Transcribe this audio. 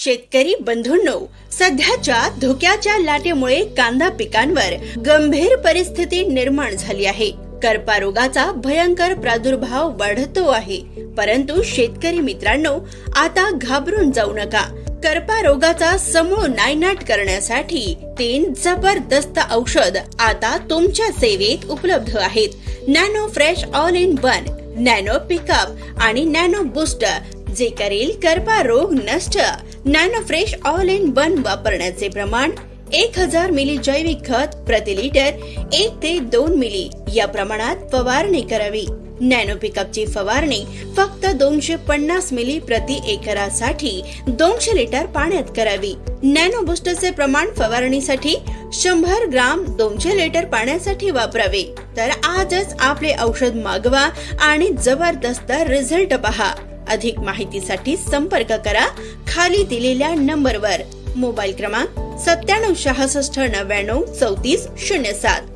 शेतकरी बंधूंनो सध्याच्या धोक्याच्या लाटेमुळे कांदा पिकांवर गंभीर परिस्थिती निर्माण झाली आहे. करपा रोगाचा भयंकर प्रादुर्भाव वाढतो आहे. परंतु शेतकरी मित्रांनो आता घाबरून जाऊ नका. करपा रोगाचा समूळ नायनाट करण्यासाठी तीन जबरदस्त औषध आता तुमच्या सेवेत उपलब्ध आहेत. Nano fresh all in one nano pickup आणि नॅनो बुस्टर जे करेल करपा रोग नष्ट nano fresh all in one वापरण्याचे प्रमाण एक हजार मिली जैविक खत प्रति लिटर एक ते दोन मिली. या प्रमाणात फवारणी करावी. नॅनो पिकअपची फवारणी फक्त दोनशे पन्नास मिली प्रति एकरासाठी दोनशे लिटर पाण्यात करावी. नॅनो बुस्टरचे प्रमाण फवारणीसाठी शंभर ग्राम दोनशे लिटर पाण्यासाठी वापरावे. तर आजच आपले औषध मागवा आणि जबरदस्त रिझल्ट पहा. अधिक माहितीसाठी संपर्क करा खाली दिलेल्या नंबरवर. मोबाईल क्रमांक सत्त्याण्णव सहासष्ट नव्याण्णव चौतीस शून्य सात.